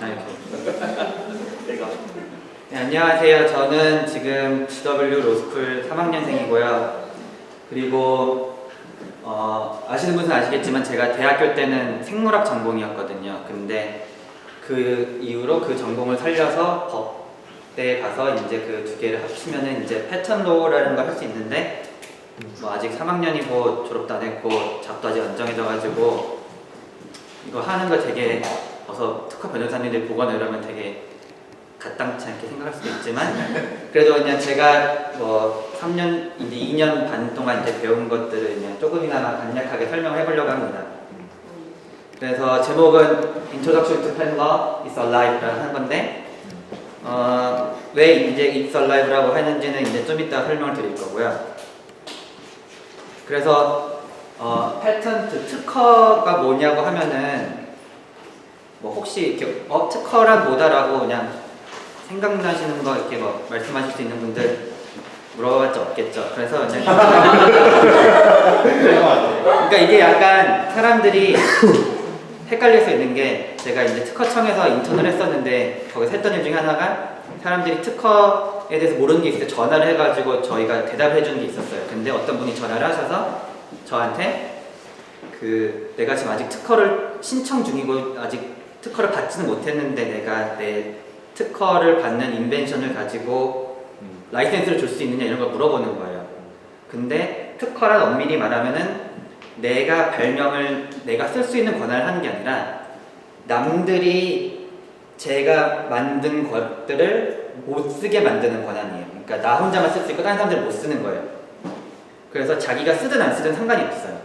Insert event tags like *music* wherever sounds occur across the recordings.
아, 이렇게. 네, 안녕하세요. 저는 지금 GW 로스쿨 3학년생이고요. 그리고 어, 아시는 분은 아시겠지만 제가 대학교 때는 생물학 전공이었거든요. 근데 그 이후로 그 전공을 살려서 법대에 가서 이제 그 두 개를 합치면은 이제 패턴 로우라는 걸 할 수 있는데 뭐 아직 3학년이고 졸업도 안 했고 잡도 아직 안 정해져가지고 이거 하는 거 되게 어서 특허 변호사님들 보거나 이러면 되게 가당치 않게 생각할 수도 있지만 그래도 그냥 제가 뭐 3년 이제 2년 반 동안 이제 배운 것들을 그냥 조금이나마 간략하게 설명해 보려고 합니다. 그래서 제목은 Introduction to Pen Law is Alive라는 한 건데 어, 왜 이제 It's Alive라고 하는지는 이제 좀 이따 설명을 드릴 거고요. 그래서 어, 패턴트 특허가 뭐냐고 하면은 뭐 혹시 이렇게 어 특허란 뭐다라고 그냥 생각나시는 거 이렇게 뭐 말씀하실 수 있는 분들 물어봤자 없겠죠. 그래서 그냥 그러니까 이게 약간 사람들이 헷갈릴 수 있는 게 제가 이제 특허청에서 인턴을 했었는데 거기서 했던 일 중에 하나가 사람들이 특허에 대해서 모르는 게 있을 때 전화를 해가지고 저희가 대답을 해주는 게 있었어요. 근데 어떤 분이 전화를 하셔서 저한테 그 내가 지금 아직 특허를 신청 중이고 아직 특허를 받지는 못했는데 내가 내 특허를 받는 인벤션을 가지고 라이센스를 줄 수 있느냐 이런 걸 물어보는 거예요. 근데 특허란 엄밀히 말하면은 내가 발명을 내가 쓸 수 있는 권한을 하는 게 아니라 남들이 제가 만든 것들을 못 쓰게 만드는 권한이에요. 그러니까 나 혼자만 쓸 수 있고 다른 사람들은 못 쓰는 거예요. 그래서 자기가 쓰든 안 쓰든 상관이 없어요.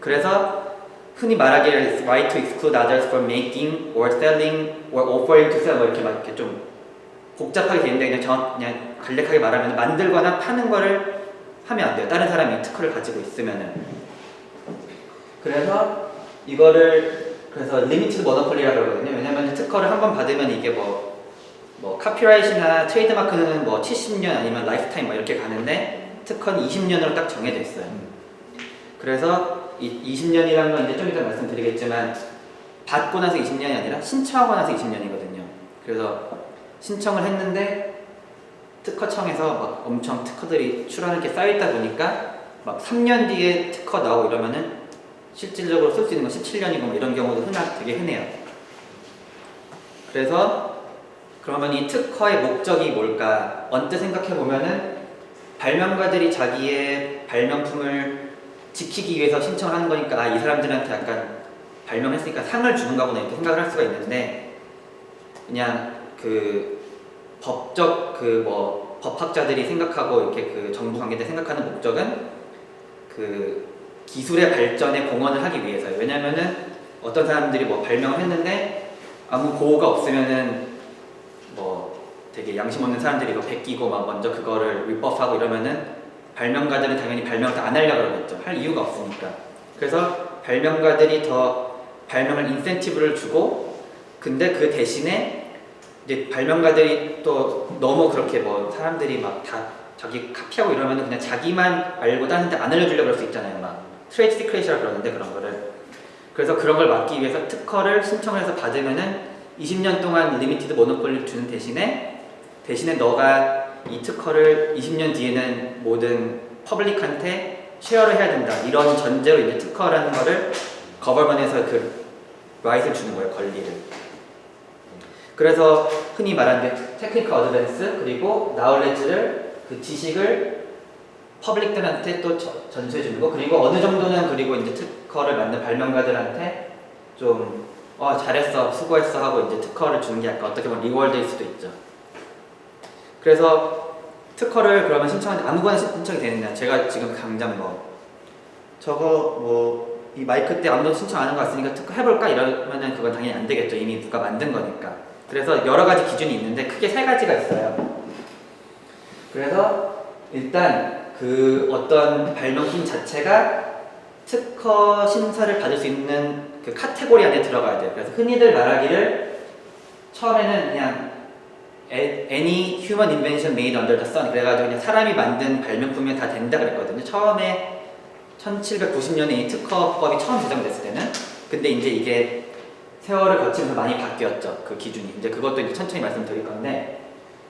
그래서 흔히 말하기를 right to exclude others from making or selling or offering to sell 뭐 이렇게 막 이렇게 좀 복잡하게 되는데 그냥 정 그냥 간략하게 말하면 만들거나 파는 거를 하면 안 돼요. 다른 사람이 특허를 가지고 있으면은. 그래서 이거를 그래서 리미티드 모노폴리라고 그러거든요. 왜냐면 특허를 한 번 받으면 이게 뭐, 뭐 카피라이트나 트레이드마크는 뭐 70년 아니면 라이프타임 뭐 이렇게 가는데 특허는 20년으로 딱 정해져 있어요. 그래서 이 20년이라는 건 이제 좀 이따 말씀드리겠지만 받고 나서 20년이 아니라 신청하고 나서 20년이거든요. 그래서 신청을 했는데 특허청에서 막 엄청 특허들이 출하는 게 쌓여있다 보니까 막 3년 뒤에 특허 나오고 이러면은 실질적으로 쓸 수 있는 건 17년이고 뭐 이런 경우도 흔하 되게 흔해요. 그래서 그러면 이 특허의 목적이 뭘까? 언뜻 생각해 보면은 발명가들이 자기의 발명품을 지키기 위해서 신청을 하는 거니까 아, 이 사람들한테 약간 발명했으니까 상을 주는 거구나 이렇게 생각을 할 수가 있는데 그냥 그 법적 그 뭐 법학자들이 생각하고 이렇게 그 정부 관계들 생각하는 목적은 그 기술의 발전에 공헌을 하기 위해서요. 왜냐면은 어떤 사람들이 뭐 발명을 했는데 아무 보호가 없으면은 뭐 되게 양심 없는 사람들이 이거 베끼고 막 먼저 그거를 위법하고 이러면은 발명가들은 당연히 발명을 안 하려고 그러겠죠. 할 이유가 없으니까. 그래서 발명가들이 더 발명을 인센티브를 주고 근데 그 대신에 이제 발명가들이 또 너무 그렇게 뭐 사람들이 막 다 자기 카피하고 이러면은 그냥 자기만 알고 다른데 안 알려주려고 그럴 수 있잖아요. 막 트레이드 시크릿이라고 그러는데 그런 거를. 그래서 그런 걸 막기 위해서 특허를 신청을 해서 받으면은 20년 동안 리미티드 모노폴리를 주는 대신에 대신에 너가 이 특허를 20년 뒤에는 모든 퍼블릭한테 쉐어를 해야 된다. 이런 전제로 이제 특허라는 거를 거버먼에서 그 라이트를 주는 거예요, 권리를. 그래서 흔히 말하는 테크니컬 어드밴스 그리고 나울레지를 그 지식을 퍼블릭들한테 또 저- 전수해 주는 거 그리고 어느 정도는 그리고 이제 특허를 만든 발명가들한테 좀 어, 잘했어 수고했어 하고 이제 특허를 주는 게 약간 어떻게 보면 리월드일 수도 있죠. 그래서 특허를 그러면 신청하는데 아무거나 신청이 되느냐? 제가 지금 당장 뭐. 저거 뭐 이 마이크 때 아무도 신청 안 한 거 같으니까 특허 해볼까? 이러면은 그건 당연히 안 되겠죠. 이미 누가 만든 거니까. 그래서 여러 가지 기준이 있는데 크게 세 가지가 있어요. 그래서 일단 그 어떤 발명품 자체가 특허 심사를 받을 수 있는 그 카테고리 안에 들어가야 돼요. 그래서 흔히들 말하기를 처음에는 그냥 any human invention made under the sun 그래가지고 그냥 사람이 만든 발명품이 다 된다 그랬거든요 처음에 1790년에 이 특허법이 처음 제정됐을 때는 근데 이제 이게 세월을 거치면서 많이 바뀌었죠. 그 기준이. 이제 그것도 이제 천천히 말씀드릴 건데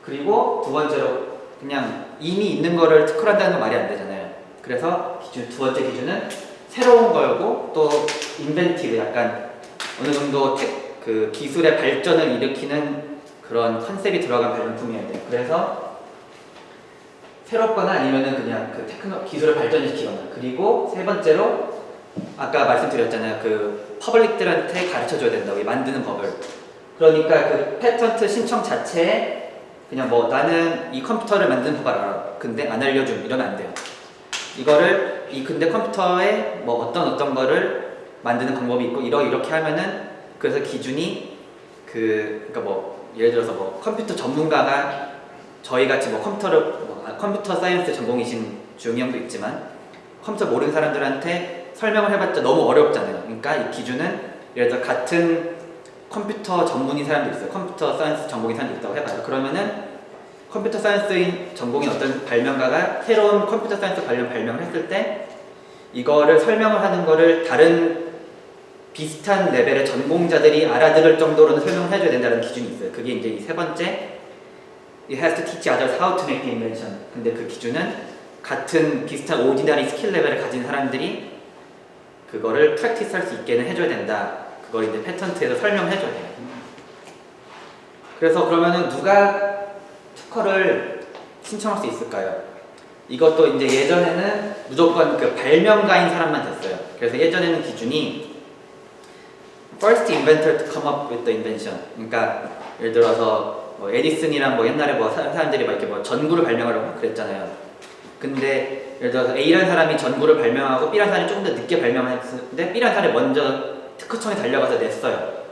그리고 두 번째로 그냥 이미 있는 거를 특허 한다는 건 말이 안 되잖아요. 그래서 기준 두 번째 기준은 새로운 거고 또 인벤티브 약간 어느 정도 테, 그 기술의 발전을 일으키는 그런 컨셉이 들어간 발명품이어야 돼요. 그래서 새롭거나 아니면은 그냥 그 테크노 기술을 발전시키거나 그리고 세 번째로 아까 말씀드렸잖아요. 그 퍼블릭들한테 가르쳐 줘야 된다고 이 만드는 법을. 그러니까 그 패턴트 신청 자체에 그냥 뭐 나는 이 컴퓨터를 만드는 법을 알아. 근데 안 알려줌 이러면 안 돼요. 이거를 이 근데 컴퓨터에 뭐 어떤 어떤 거를 만드는 방법이 있고 이러 이렇게 하면은 그래서 기준이 그 그러니까 뭐 예를 들어서 뭐 컴퓨터 전문가가 저희 같이 뭐 컴퓨터를 뭐 아, 컴퓨터 사이언스 전공이신 주영이 형도 있지만 컴퓨터 모르는 사람들한테 설명을 해봤자 너무 어렵잖아요. 그러니까 이 기준은 예를 들어 같은 컴퓨터 전문인 사람도 있어요. 컴퓨터 사이언스 전공인 사람도 있다고 해봐요. 그러면은 컴퓨터 사이언스인 전공인 어떤 발명가가 새로운 컴퓨터 사이언스 관련 발명을 했을 때 이거를 설명을 하는 거를 다른 비슷한 레벨의 전공자들이 알아들을 정도로는 설명을 해줘야 된다는 기준이 있어요. 그게 이제 이 세 번째 It has to teach others how to make invention. 근데 그 기준은 같은 비슷한 오디너리 스킬 레벨을 가진 사람들이 그거를 프랙티스 할 수 있게는 해줘야 된다. 그걸 이제 패턴트에서 설명해줘야 돼요. 그래서 그러면은 누가 특허를 신청할 수 있을까요? 이것도 이제 예전에는 무조건 그 발명가인 사람만 됐어요. 그래서 예전에는 기준이 first inventor to come up with the invention. 그러니까 예를 들어서 뭐 에디슨이랑 뭐 옛날에 뭐 사- 사람들이 막 이렇게 뭐 전구를 발명하려고 그랬잖아요. 근데 예를 들어서 A라는 사람이 전구를 발명하고 B라는 사람이 조금 더 늦게 발명했는데 B라는 사람이 먼저 특허청에 달려가서 냈어요.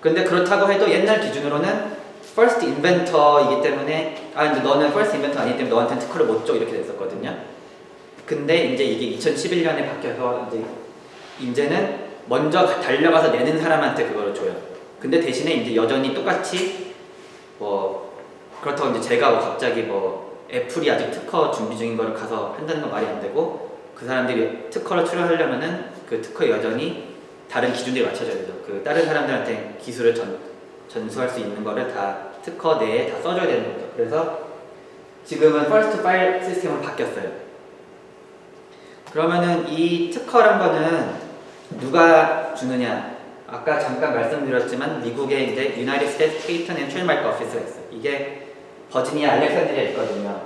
근데 그렇다고 해도 옛날 기준으로는 first inventor이기 때문에 아 근데 너는 first inventor 아니기 때문에 너한테는 특허를 못 줘 이렇게 됐었거든요. 근데 이제 이게 2011년에 바뀌어서 이제 이제는 먼저 가- 달려가서 내는 사람한테 그거를 줘요. 근데 대신에 이제 여전히 똑같이 뭐 그렇다고 이제 제가 뭐 갑자기 뭐 애플이 아직 특허 준비 중인 거를 가서 한다는 건 말이 안 되고 그 사람들이 특허를 출원하려면은 그 특허 여전히 다른 기준들에 맞춰져야 되죠. 그 다른 사람들한테 기술을 전, 전수할 수 있는 거를 다 특허 내에 다 써줘야 되는 거죠. 그래서 지금은 first file 시스템으로 바뀌었어요. 그러면은 이 특허란 거는 누가 주느냐? 아까 잠깐 말씀드렸지만 미국의 이제 United States Patent and Trademark Office가 있어요. 이게 버지니아 알렉산드리아에 있거든요.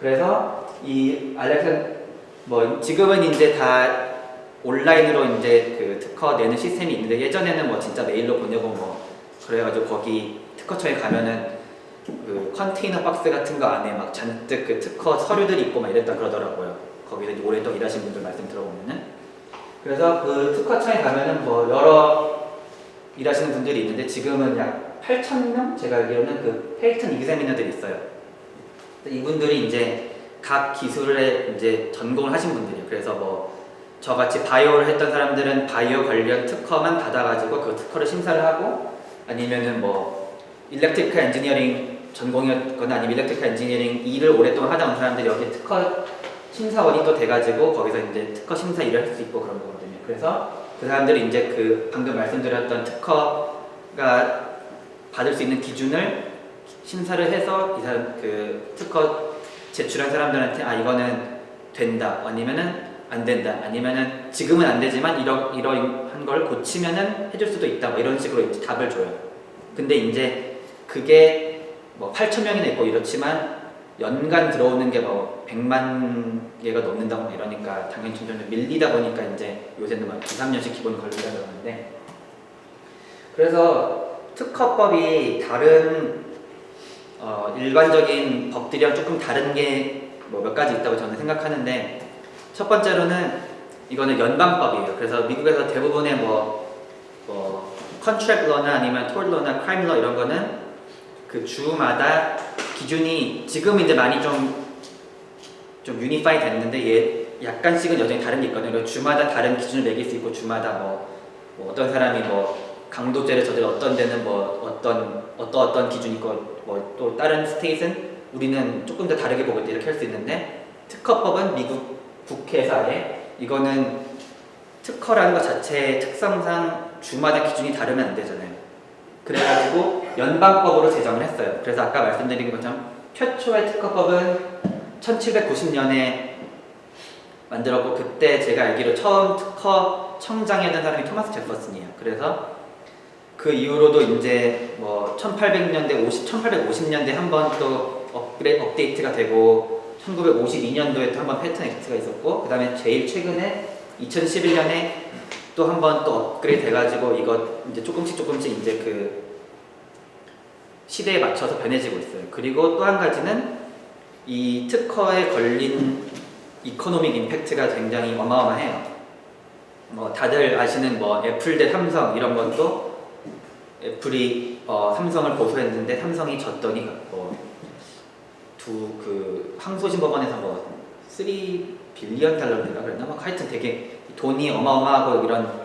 그래서 이 알렉산 뭐 지금은 이제 다 온라인으로 이제 그 특허 내는 시스템이 있는데 예전에는 뭐 진짜 메일로 보내고 뭐 그래가지고 거기 특허청에 가면은 그 컨테이너 박스 같은 거 안에 막 잔뜩 그 특허 서류들이 있고 막 이랬다 그러더라고요. 거기서 오랫동안 일하신 분들 말씀 들어보면은 그래서 그 특허청에 가면은 뭐 여러 일하시는 분들이 있는데 지금은 약 8천 명 제가 알기로는 그 페이턴 이그자미너들이 있어요. 이분들이 이제 각 기술에 이제 전공을 하신 분들이에요. 그래서 뭐 저같이 바이오를 했던 사람들은 바이오 관련 특허만 받아가지고 그 특허를 심사를 하고 아니면은 뭐 일렉트리컬 엔지니어링 전공이었거나 아니면 일렉트리컬 엔지니어링 일을 오랫동안 하다 온 사람들이 여기 특허 심사원이 또 돼가지고 거기서 이제 특허 심사 일을 할 수 있고 그런 거거든요. 그래서 그 사람들이 이제 그 방금 말씀드렸던 특허가 받을 수 있는 기준을 심사를 해서 이 사람 그 특허 제출한 사람들한테 아 이거는 된다. 아니면은 안 된다. 아니면은 지금은 안 되지만 이러 이러한 걸 고치면은 해줄 수도 있다. 뭐 이런 식으로 이제 답을 줘요. 근데 이제 그게 뭐 8천 명이나 있고 이렇지만 연간 들어오는 게 뭐 100만 개가 넘는다고 막 이러니까 당연히 점점 밀리다 보니까 이제 요새는 막 2, 3년씩 기본 걸린다 그러는데 그래서 특허법이 다른 어, 일반적인 법들이랑 조금 다른 게 뭐 몇 가지 있다고 저는 생각하는데 첫 번째로는 이거는 연방법이에요. 그래서 미국에서 대부분의 뭐, 뭐 컨트랙 러나 아니면 톨 러나 크라임 러 이런 거는 그 주마다 기준이 지금 이제 많이 좀 좀 유니파이 됐는데 얘 약간씩은 여전히 다른 게 있거든요. 주마다 다른 기준을 매길 수 있고 주마다 뭐, 뭐 어떤 사람이 뭐 강도죄를 저질 어떤 데는 뭐 어떤 어떤 어떤 기준이 있고 뭐 또 다른 스테이트는 우리는 조금 더 다르게 보고 이렇게 할 수 있는데 특허법은 미국 아예 이거는 특허라는 것 자체의 특성상 주마다 기준이 다르면 안 되잖아요. 그래가지고 연방법으로 제정을 했어요. 그래서 아까 말씀드린 것처럼 최초의 특허법은 1790년에 만들었고 그때 제가 알기로 처음 특허 청장이었던 사람이 토마스 제퍼슨이에요. 그래서 그 이후로도 이제 뭐 1800년대 50 1850년대 한 번 또 업그레 업데이트가 되고 1952년도에 또한번 패턴 액트가 있었고 그 다음에 제일 최근에 2011년에 또 한 번 또 업그레이드 돼가지고 이거 이제 조금씩 조금씩 이제 그 시대에 맞춰서 변해지고 있어요. 그리고 또 한 가지는 이 특허에 걸린 이코노믹 임팩트가 굉장히 어마어마해요. 뭐 다들 아시는 뭐 애플 대 삼성 이런 것도 애플이 어, 삼성을 고소했는데 삼성이 졌더니 뭐 뭐두그 항소심 법원에서 뭐3 빌리언 달러인가 그랬나 뭐 하여튼 되게 돈이 어마어마하고 이런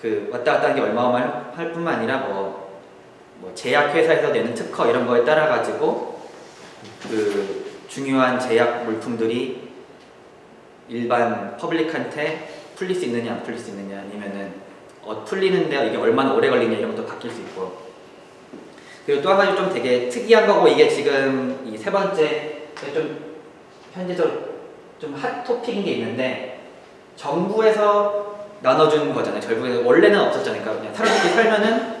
그 왔다 갔다 하는 게 어마어마할 뿐만 아니라 뭐, 뭐 제약회사에서 내는 특허 이런 거에 따라 가지고 그 중요한 제약 물품들이 일반 퍼블릭한테 풀릴 수 있느냐 안 풀릴 수 있느냐 아니면은 어, 풀리는데 이게 얼마나 오래 걸리냐 이런 것도 바뀔 수 있고 그리고 또 한 가지 좀 되게 특이한 거고 이게 지금 이 세 번째 좀 현재적으로 좀 핫 토픽인 게 있는데 정부에서 나눠준 거잖아요. 결국에 원래는 없었잖아요. 그러니까 그냥 사람들이 살면은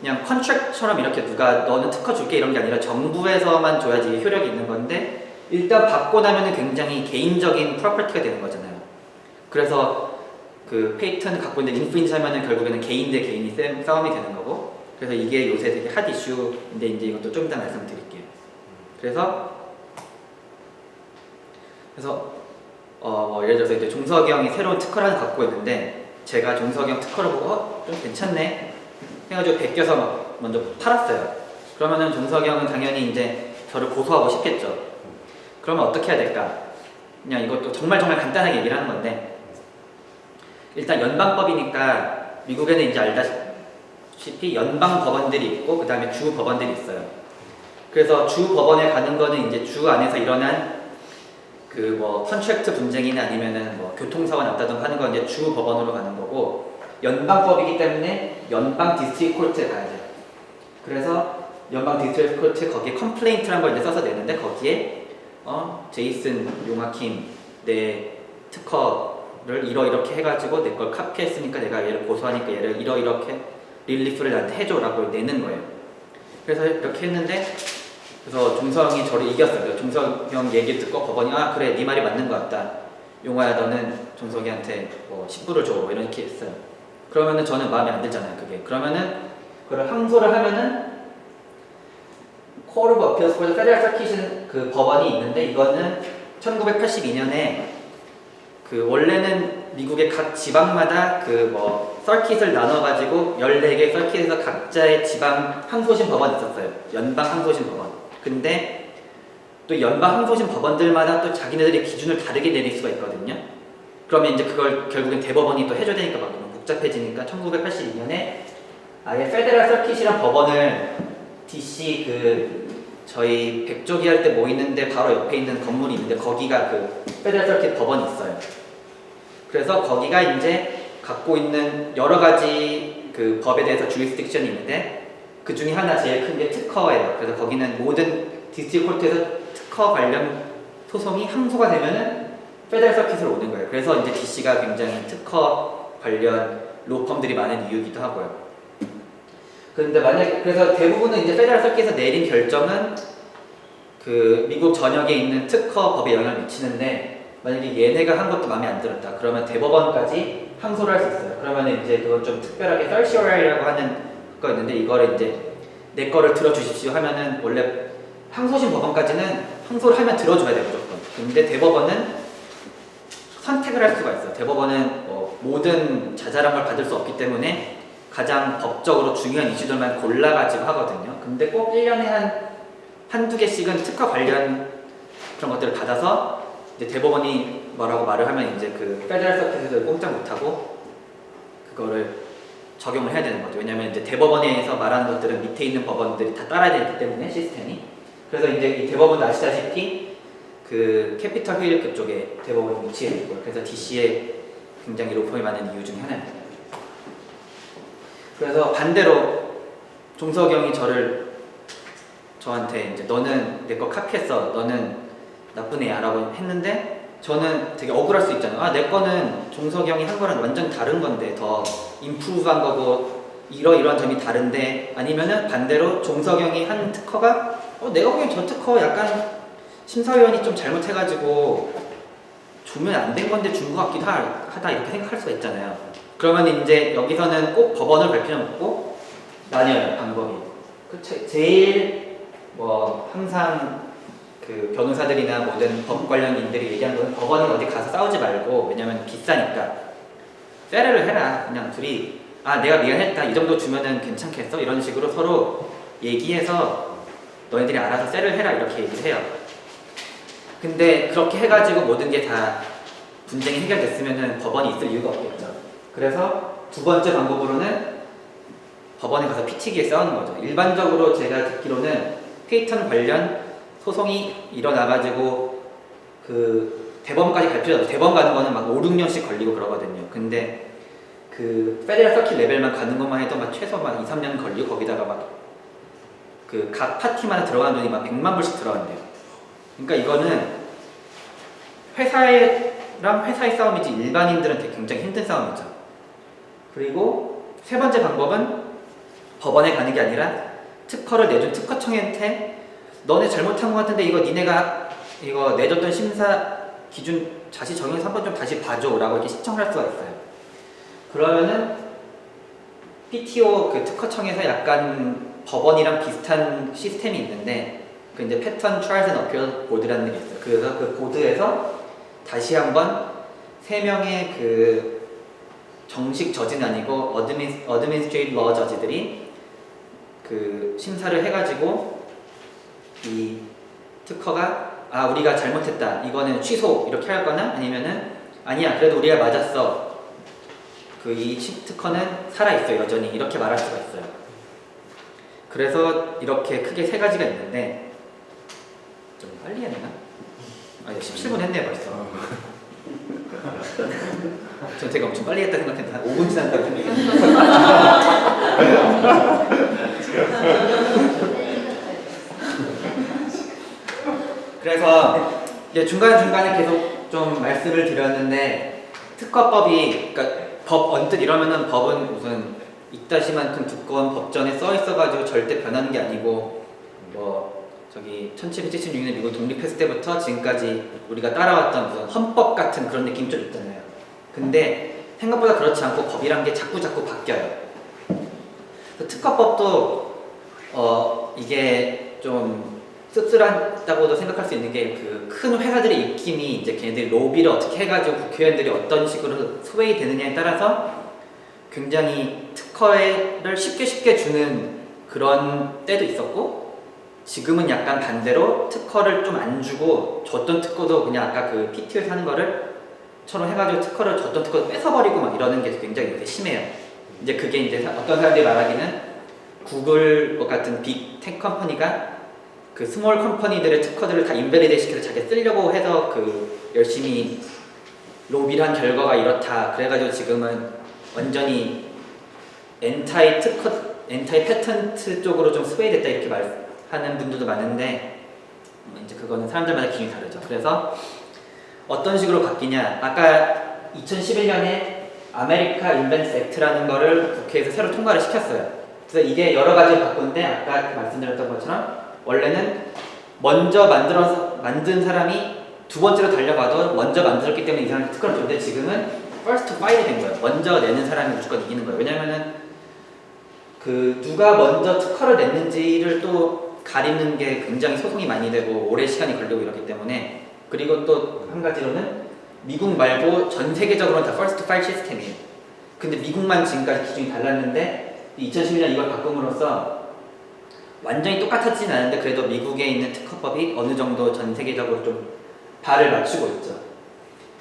그냥 컨트랙처럼 이렇게 누가 너는 특허 줄게 이런 게 아니라 정부에서만 줘야지 효력이 있는 건데 일단 받고 나면은 굉장히 개인적인 프로퍼티가 되는 거잖아요. 그래서 그 페이턴 갖고 있는 인프인지 하면은 결국에는 개인 대 개인이 쌤- 싸움이 되는 거고 그래서 이게 요새 되게 핫 이슈인데 이제 이것도 좀 이따 말씀드릴게요. 그래서 그래서 어, 뭐 예를 들어서 이제 종석이 형이 새로운 특허를 하나 갖고 있는데 제가 종석이 형 특허를 보고 어, 좀 괜찮네 해가지고 베껴서 막 먼저 팔았어요. 그러면은 종석이 형은 당연히 이제 저를 고소하고 싶겠죠. 그러면 어떻게 해야 될까? 그냥 이것도 정말 정말 간단하게 얘기를 하는 건데 일단 연방법이니까 미국에는 이제 알다시피 연방 법원들이 있고 그 다음에 주 법원들이 있어요. 그래서 주 법원에 가는 거는 이제 주 안에서 일어난 그 뭐 컨트랙트 분쟁이나 아니면은 뭐 교통사고 났다든가 하는 건 이제 주 법원으로 가는 거고 연방법이기 때문에 연방 디스트릭 코트에 가야 돼요. 그래서 연방 디스트릭 코트 거기에 컴플레인트라는 걸 이제 써서 내는데 거기에 어 제이슨 용아킴 내 특허를 이러 이렇게 해가지고 내 걸 카피했으니까 내가 얘를 고소하니까 얘를 이러 이렇게 릴리프를 나한테 해줘라고 내는 거예요. 그래서 이렇게 했는데 그래서 종석이 저를 이겼어요. 종석 형 얘기 듣고 법원이 아 그래 네 말이 맞는 것 같다. 용화야 너는 종석이한테 뭐 10불을 줘뭐 이렇게 했어요. 그러면은 저는 마음에 안 들잖아요. 그게 그러면은 그걸 항소를 하면은 코르브 어피어스 포드 페데럴 서킷은 그 법원이 있는데 이거는 1982년에 그 원래는 미국의 각 지방마다 그 뭐 서킷을 나눠가지고 14개 서킷에서 각자의 지방 항소심 법원이 있었어요. 연방 항소심 법원. 근데 또 연방 항소심 법원들마다 또 자기네들의 기준을 다르게 내릴 수가 있거든요. 그러면 이제 그걸 결국엔 대법원이 또 해줘야 되니까 막 복잡해지니까 1982년에 아예 페데럴 서킷이란 법원을 DC 그 저희 백조기 할 때 모이는데 바로 옆에 있는 건물이 있는데 거기가 그 페데럴 서킷 법원이 있어요. 그래서 거기가 이제 갖고 있는 여러 가지 그 법에 대해서 주리스딕션이 있는데 그 중에 하나 제일 큰 게 특허예요. 그래서 거기는 모든 디스트릭 코트에서 특허 관련 소송이 항소가 되면은 페데럴 서킷으로 오는 거예요. 그래서 이제 DC가 굉장히 특허 관련 로펌들이 많은 이유기도 하고요. 그런데 만약 그래서 대부분은 이제 페데럴 서킷에서 내린 결정은 그 미국 전역에 있는 특허 법에 영향을 미치는데 만약에 얘네가 한 것도 마음에 안 들었다. 그러면 대법원까지 항소를 할 수 있어요. 그러면 이제 그건 좀 특별하게 썰시오라이라고 하는 거 있는데 이거를 이제 내 거를 들어주십시오 하면은 원래 항소심 법원까지는 항소를 하면 들어줘야 돼요 무조건. 근데 대법원은 선택을 할 수가 있어요. 대법원은 뭐 모든 자잘한 걸 받을 수 없기 때문에 가장 법적으로 중요한 이슈들만 골라가지고 하거든요. 근데 꼭 1년에 한 한두 개씩은 특허 관련 그런 것들을 받아서 이제 대법원이 뭐라고 말을 하면 이제 그 페데럴 서킷에서 꼼짝 못하고 그거를 적용을 해야 되는 거죠. 왜냐하면 이제 대법원에서 말하는 것들은 밑에 있는 법원들이 다 따라야 되기 때문에 시스템이. 그래서 이제 이 대법원도 아시다시피 그 캐피털 힐 그쪽에 대법원이 위치해 있고요. 그래서 DC에 굉장히 로펌이 많은 이유 중에 하나입니다. 그래서 반대로 종석영이 저를 저한테 이제 너는 내 거 카피했어. 너는 나쁜 애야라고 했는데 저는 되게 억울할 수 있잖아요. 아, 내 거는 종석영이 한 거랑 완전 다른 건데 더 임프루브한 거고 이러이러한 점이 다른데 아니면은 반대로 종석영이 한 특허가 어, 내가 보기엔 저 특허 약간 심사위원이 좀 잘못해가지고 주면 안 된 건데 준 것 같기도 하- 하다 이렇게 생각할 수가 있잖아요. 그러면 이제 여기서는 꼭 법원을 갈 필요는 없고 나뉘어요 방법이. 그 제- 제일 뭐 항상 그 변호사들이나 모든 법 관련인들이 얘기하는 거는 법원에 어디 가서 싸우지 말고 왜냐면 비싸니까 세례를 해라 그냥 둘이 아 내가 미안했다 이 정도 주면은 괜찮겠어 이런 식으로 서로 얘기해서 너희들이 알아서 세를 해라 이렇게 얘기를 해요. 근데 그렇게 해가지고 모든 게 다 분쟁이 해결됐으면은 법원이 있을 이유가 없겠죠. 그래서 두 번째 방법으로는 법원에 가서 피치기에 싸우는 거죠. 일반적으로 제가 듣기로는 페이턴 관련 소송이 일어나가지고 그 대법원까지 갈 필요 없어. 대법원 가는 거는 막 5, 6년씩 걸리고 그러거든요. 근데 그 페데럴 서킷 레벨만 가는 것만 해도 막 최소 막 2, 3년 걸리고 거기다가 막 그 각 파티마다 들어가는 돈이 막 100만 불씩 들어간대요. 그러니까 이거는 회사랑 회사의 싸움이지 일반인들한테 굉장히 힘든 싸움이죠. 그리고 세 번째 방법은 법원에 가는 게 아니라 특허를 내준 특허청한테 너네 잘못한 것 같은데 이거 니네가 이거 내줬던 심사 기준 다시 정해서 한번 좀 다시 봐줘라고 이렇게 신청을 할 수가 있어요. 그러면은 PTO 그 특허청에서 약간 법원이랑 비슷한 시스템이 있는데 그 이제 패턴 트라이얼 앤 어피어 보드라는 게 있어요. 그래서 그 보드에서 다시 한번 세 명의 그 정식 저지는 아니고 어드민 어드민스트레이트 러 저지들이 그 심사를 해가지고 이 특허가 아 우리가 잘못했다 이거는 취소 이렇게 할거나 아니면은 아니야 그래도 우리가 맞았어 그 이 특허는 살아 있어 여전히 이렇게 말할 수가 있어요. 그래서 이렇게 크게 세 가지가 있는데 좀 빨리 해야 되나? 아 17분 했네 벌써. *laughs* 전 제가 엄청 빨리 했다 생각했는데 한 5분 지났다고 *laughs* 그래서 이제 중간중간에 계속 좀 말씀을 드렸는데 특허법이 그러니까 법 언뜻 이러면은 법은 무슨 이따시만큼 두꺼운 법전에 써 있어가지고 절대 변하는 게 아니고 뭐 저기 1776년에 미국 독립했을 때부터 지금까지 우리가 따라왔던 무슨 헌법 같은 그런 느낌 좀 있잖아요. 근데 생각보다 그렇지 않고 법이란 게 자꾸 자꾸 바뀌어요. 그래서 특허법도 어 이게 좀 씁쓸하다고도 생각할 수 있는 게 그 큰 회사들의 입김이 이제 걔네들이 로비를 어떻게 해가지고 국회의원들이 어떤 식으로 스웨이 되느냐에 따라서 굉장히 특허를 쉽게 쉽게 주는 그런 때도 있었고 지금은 약간 반대로 특허를 좀 안 주고 줬던 특허도 그냥 아까 그 PT에서 하는 거를 처럼 해가지고 특허를 줬던 특허도 뺏어버리고 막 이러는 게 굉장히 요새 심해요. 이제 그게 이제 사- 어떤 사람들이 말하기는 구글 같은 빅 테크 컴퍼니가 그 스몰 컴퍼니들의 특허들을 다 인베리드 시켜서 자기 쓰려고 해서 그 열심히 로비를 한 결과가 이렇다. 그래가지고 지금은 완전히 엔타이 특허, 엔타이 패턴트 쪽으로 좀 스웨이 됐다 이렇게 말 하는 분들도 많은데 음, 이제 그거는 사람들마다 기준이 다르죠. 그래서 어떤 식으로 바뀌냐? 아까 2011년에 아메리카 인벤스 액트라는 거를 국회에서 새로 통과를 시켰어요. 그래서 이게 여러 가지 바꾼데 아까 말씀드렸던 것처럼 원래는 먼저 만들어서 만든 사람이 두 번째로 달려가도 먼저 만들었기 때문에 이 사람이 특허를 줬는데 지금은 first fight이 된 거예요. 먼저 내는 사람이 무조건 이기는 거예요. 왜냐면은 그 누가 먼저 특허를 냈는지를 또 가리는 게 굉장히 소송이 많이 되고 오래 시간이 걸리고 이렇기 때문에 그리고 또 한 가지로는 미국 말고 전 세계적으로는 다 to fight 시스템이에요. 근데 미국만 지금까지 기준이 달랐는데 2011년 이걸 바꿈으로써 완전히 똑같아지진 않은데 그래도 미국에 있는 특허법이 어느 정도 전 세계적으로 좀 발을 맞추고 있죠.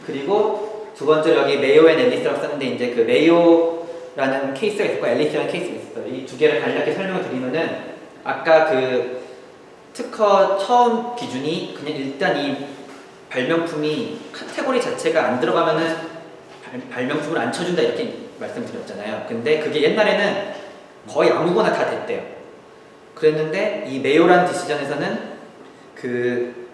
그리고 두 번째로 여기 메요 앤 앨리스라고 썼는데 이제 그 메요라는 케이스가 있고 앨리스라는 케이스가 있어요. 이 두 개를 간략히 설명을 드리면은 아까 그 특허 처음 기준이 그냥 일단 이 발명품이 카테고리 자체가 안 들어가면은 발, 발명품을 안 쳐준다 이렇게 말씀드렸잖아요. 근데 그게 옛날에는 거의 아무거나 다 됐대요. 그랬는데 이 메요란 디시전에서는 그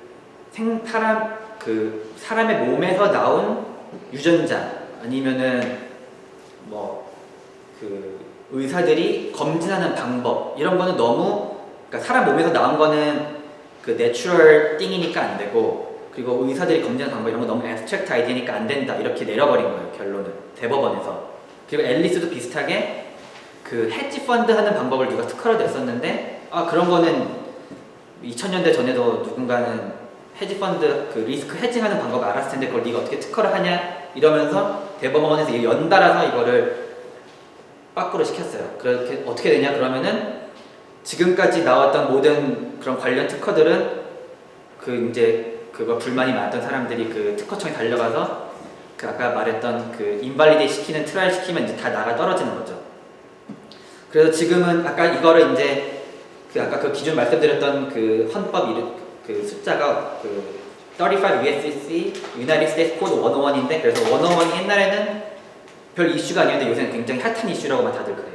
생, 사람 그 사람의 몸에서 나온 유전자 아니면은 뭐 그 의사들이 검진하는 방법 이런 거는 너무 그러니까 사람 몸에서 나온 거는 그 내추럴 띵이니까 안 되고 그리고 의사들이 검진하는 방법 이런 거 너무 애스트랙트 아이디어니까 안 된다 이렇게 내려버린 거예요 결론은. 대법원에서. 그리고 앨리스도 비슷하게 그 헤지 펀드 하는 방법을 누가 특허를 냈었는데 아 그런 거는 2000년대 전에도 누군가는 헤지 펀드 그 리스크 헤징하는 방법 알았을 텐데 그걸 네가 어떻게 특허를 하냐? 이러면서 대법원에서 연달아서 이거를 빠꾸로 시켰어요. 그렇게 어떻게 되냐 그러면은 지금까지 나왔던 모든 그런 관련 특허들은 그 이제 그거 불만이 많았던 사람들이 그 특허청에 달려가서 그 아까 말했던 그 인발리데 시키는 트라이얼 시키면 이제 다 나가 떨어지는 거죠. 그래서 지금은 아까 이거를 이제 그 아까 그 기존 말씀드렸던 그 헌법 이름 그 숫자가 그 35 USC United States Code 101인데 그래서 101이 옛날에는 별 이슈가 아니었는데 요새는 굉장히 핫한 이슈라고만 다들 그래요.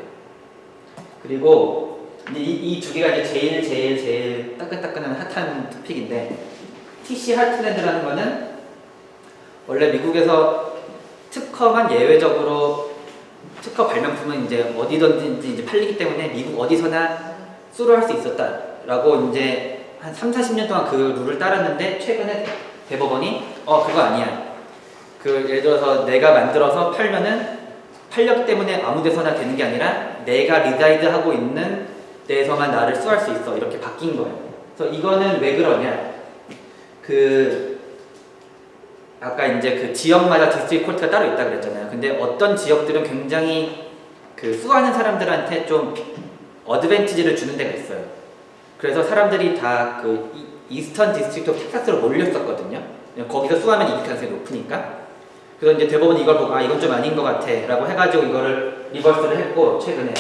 그리고 이제 이두 개가 이제 제일 제일 제일 따끈따끈한 핫한 토픽인데 TC 하트랜드라는 거는 원래 미국에서 특허만 예외적으로 특허 발명품은 이제 어디든지 이제 팔리기 때문에 미국 어디서나 수로 할 수 있었다라고 이제 한 3, 40년 동안 그 룰을 따랐는데 최근에 대법원이 어 그거 아니야. 그 예를 들어서 내가 만들어서 팔면은 팔렸기 때문에 아무 데서나 되는 게 아니라 내가 리다이드 하고 있는 데에서만 나를 수할 수 있어 이렇게 바뀐 거예요. 그래서 이거는 왜 그러냐? 그 아까 이제 그 지역마다 디스트릭 코트가 따로 있다 그랬잖아요. 근데 어떤 지역들은 굉장히 그 수하는 사람들한테 좀 어드밴티지를 주는 데가 있어요. 그래서 사람들이 다 그 이스턴 디스트릭트 텍사스로 몰렸었거든요. 거기서 수하면 이길 가능성이 높으니까. 그래서 이제 대법원이 이걸 보고 아 이건 좀 아닌 것 같아라고 해가지고 이거를 리버스를 했고 최근에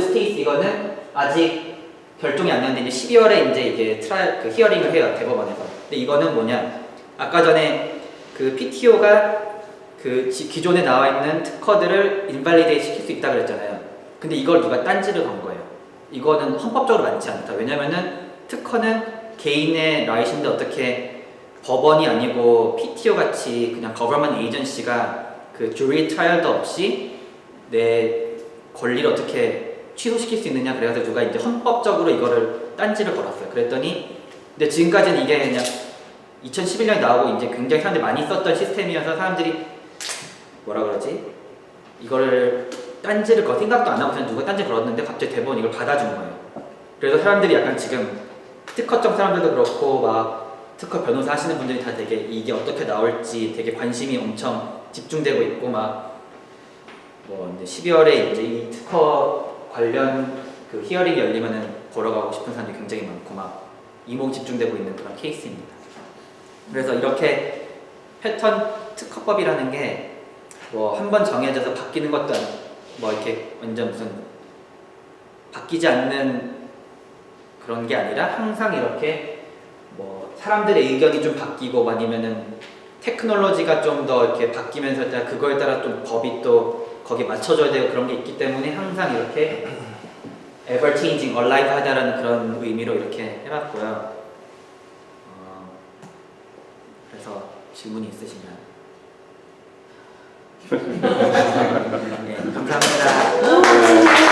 스테이스 이거는 아직 결정이 안 났는데 이제 12월에 이제 이게 트라이 그 히어링을 해요 대법원에서. 근데 이거는 뭐냐? 아까 전에 그 PTO가 그 지- 기존에 나와 있는 특허들을 인발리데이 시킬 수 있다 그랬잖아요. 근데 이걸 누가 딴지를 건 거예요. 이거는 헌법적으로 맞지 않다. 왜냐면은 특허는 개인의 라이신데 어떻게 법원이 아니고 PTO 같이 그냥 거버먼 에이전시가 그 주리 트라이얼도 없이 내 권리를 어떻게 취소시킬 수 있느냐 그래서 누가 이제 헌법적으로 이거를 딴지를 걸었어요. 그랬더니 근데 지금까지는 이게 그냥 2011년에 나오고 이제 굉장히 사람들이 많이 썼던 시스템이어서 사람들이 뭐라 그러지? 이거를 딴지를 걸 생각도 안 하고 그냥 누가 딴지 걸었는데 갑자기 대법원 이걸 받아준 거예요. 그래서 사람들이 약간 지금 특허청 사람들도 그렇고 막 특허 변호사 하시는 분들이 다 되게 이게 어떻게 나올지 되게 관심이 엄청 집중되고 있고 막뭐 이제 12월에 이제 이 특허 관련 그 히어링이 열리면은 보러 가고 싶은 사람들이 굉장히 많고 막 이목 집중되고 있는 그런 케이스입니다. 그래서 이렇게 패턴 특허법이라는 게 뭐 한 번 정해져서 바뀌는 것도 뭐 이렇게 완전 무슨 바뀌지 않는 그런 게 아니라 항상 이렇게 뭐 사람들의 의견이 좀 바뀌고 아니면은 테크놀로지가 좀 더 이렇게 바뀌면서 그거에 따라 좀 법이 또 거기에 맞춰져야 되고 그런 게 있기 때문에 항상 이렇게 ever changing, alive 하다라는 그런 의미로 이렇게 해봤고요. 어, 그래서 질문이 있으시면 *laughs* 네, 감사합니다.